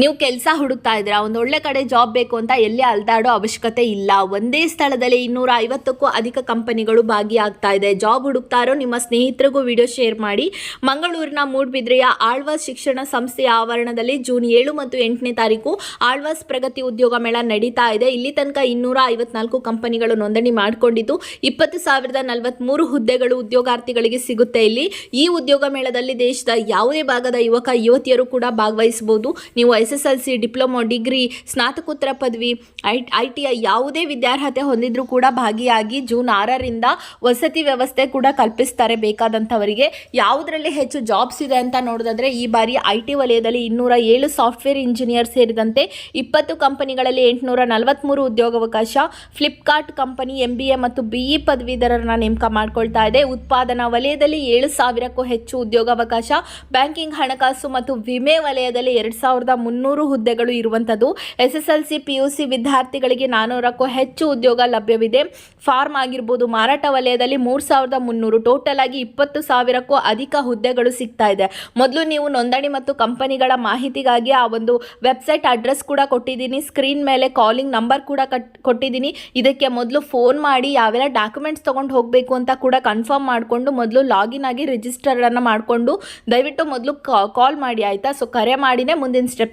ನೀವು ಕೆಲಸ ಹುಡುಕ್ತಾ ಇದ್ದೀರಾ? ಒಂದು ಒಳ್ಳೆ ಕಡೆ ಜಾಬ್ ಬೇಕು ಅಂತ ಎಲ್ಲಿ ಅಲ್ದಾಡೋ ಅವಶ್ಯಕತೆ ಇಲ್ಲ. ಒಂದೇ ಸ್ಥಳದಲ್ಲಿ ಇನ್ನೂರ ಐವತ್ತಕ್ಕೂ ಅಧಿಕ ಕಂಪನಿಗಳು ಭಾಗಿಯಾಗ್ತಾ ಇದೆ. ಜಾಬ್ ಹುಡುಕ್ತಾರೋ ನಿಮ್ಮ ಸ್ನೇಹಿತರಿಗೂ ವಿಡಿಯೋ ಶೇರ್ ಮಾಡಿ. ಮಂಗಳೂರಿನ ಮೂಡ್ಬಿದ್ರೆಯ ಆಳ್ವಾಸ್ ಶಿಕ್ಷಣ ಸಂಸ್ಥೆಯ ಆವರಣದಲ್ಲಿ ಜೂನ್ ಏಳು ಮತ್ತು ಎಂಟನೇ ತಾರೀಕು ಆಳ್ವಾಸ್ ಪ್ರಗತಿ ಉದ್ಯೋಗ ಮೇಳ ನಡೀತಾ ಇದೆ. ಇಲ್ಲಿ ತನಕ ಇನ್ನೂರ ಐವತ್ನಾಲ್ಕು ಕಂಪನಿಗಳು ನೋಂದಣಿ ಮಾಡಿಕೊಂಡಿದ್ದು, ಇಪ್ಪತ್ತು ಸಾವಿರದ ನಲವತ್ತ್ಮೂರು ಹುದ್ದೆಗಳು ಉದ್ಯೋಗಾರ್ಥಿಗಳಿಗೆ ಸಿಗುತ್ತೆ. ಇಲ್ಲಿ ಈ ಉದ್ಯೋಗ ಮೇಳದಲ್ಲಿ ದೇಶದ ಯಾವುದೇ ಭಾಗದ ಯುವಕ, ಯುವತಿಯರು ಕೂಡ ಭಾಗವಹಿಸಬಹುದು. ನೀವು S S L C diploma degree, ಸ್ನಾತಕೋತ್ತರ ಪದವಿ, ಐ ಐ ಟಿ ಐ ಯಾವುದೇ ವಿದ್ಯಾರ್ಹತೆ ಹೊಂದಿದ್ರೂ ಕೂಡ ಭಾಗಿಯಾಗಿ ಜೂನ್ ಆರರಿಂದ ವಸತಿ ವ್ಯವಸ್ಥೆ ಕೂಡ ಕಲ್ಪಿಸ್ತಾರೆ ಬೇಕಾದಂಥವರಿಗೆ. ಯಾವುದರಲ್ಲಿ ಹೆಚ್ಚು ಜಾಬ್ಸ್ ಇದೆ ಅಂತ ನೋಡೋದಾದ್ರೆ ಈ ಬಾರಿ ಐ ಟಿ ವಲಯದಲ್ಲಿ ಇನ್ನೂರ ಏಳು ಸಾಫ್ಟ್ವೇರ್ ಇಂಜಿನಿಯರ್ ಸೇರಿದಂತೆ ಇಪ್ಪತ್ತು ಕಂಪನಿಗಳಲ್ಲಿ ಎಂಟುನೂರ ನಲವತ್ತ್ಮೂರು ಉದ್ಯೋಗಾವಕಾಶ, Flipkart company M B A ಮತ್ತು ಬಿ ಇ ಪದವೀಧರರನ್ನ ನೇಮಕ ಮಾಡಿಕೊಳ್ತಾ ಇದೆ. ಉತ್ಪಾದನಾ ವಲಯದಲ್ಲಿ ಏಳು ಸಾವಿರಕ್ಕೂ ಹೆಚ್ಚು ಉದ್ಯೋಗಾವಕಾಶ, ಬ್ಯಾಂಕಿಂಗ್ ಹಣಕಾಸು ಮತ್ತು ವಿಮೆ ವಲಯದಲ್ಲಿ ಎರಡು ಸಾವಿರದ ಮುನ್ನೂರು ಹುದ್ದೆಗಳು ಇರುವಂಥದ್ದು S S L C P U C ವಿದ್ಯಾರ್ಥಿಗಳಿಗೆ ನಾನ್ನೂರಕ್ಕೂ ಹೆಚ್ಚು ಉದ್ಯೋಗ ಲಭ್ಯವಿದೆ. ಫಾರ್ಮ್ ಆಗಿರ್ಬೋದು, ಮಾರಾಟ ವಲಯದಲ್ಲಿ ಮೂರು ಸಾವಿರದ ಮುನ್ನೂರು. ಟೋಟಲ್ ಆಗಿ ಇಪ್ಪತ್ತು ಸಾವಿರಕ್ಕೂ ಅಧಿಕ ಹುದ್ದೆಗಳು ಸಿಗ್ತಾ ಇದೆ. ಮೊದಲು ನೀವು ನೋಂದಣಿ ಮತ್ತು ಕಂಪನಿಗಳ ಮಾಹಿತಿಗಾಗಿ ಆ ಒಂದು ವೆಬ್ಸೈಟ್ ಅಡ್ರೆಸ್ ಕೂಡ ಕೊಟ್ಟಿದ್ದೀನಿ. ಸ್ಕ್ರೀನ್ ಮೇಲೆ ಕಾಲಿಂಗ್ ನಂಬರ್ ಕೂಡ ಕಟ್, ಕೊಟ್ಟಿದ್ದೀನಿ. ಇದಕ್ಕೆ ಮೊದಲು ಫೋನ್ ಮಾಡಿ ಯಾವೆಲ್ಲ ಡಾಕ್ಯುಮೆಂಟ್ಸ್ ತೊಗೊಂಡು ಹೋಗಬೇಕು ಅಂತ ಕೂಡ ಕನ್ಫರ್ಮ್ ಮಾಡಿಕೊಂಡು ಮೊದಲು ಲಾಗಿನ್ ಆಗಿ ರಿಜಿಸ್ಟರ್ಡನ್ನು ಮಾಡಿಕೊಂಡು ದಯವಿಟ್ಟು ಮೊದಲು ಕಾಲ್ ಮಾಡಿ, ಆಯಿತಾ? ಸೊ, ಕರೆ ಮಾಡಿನೇ ಮುಂದಿನ ಸ್ಟೆಪ್ಸ್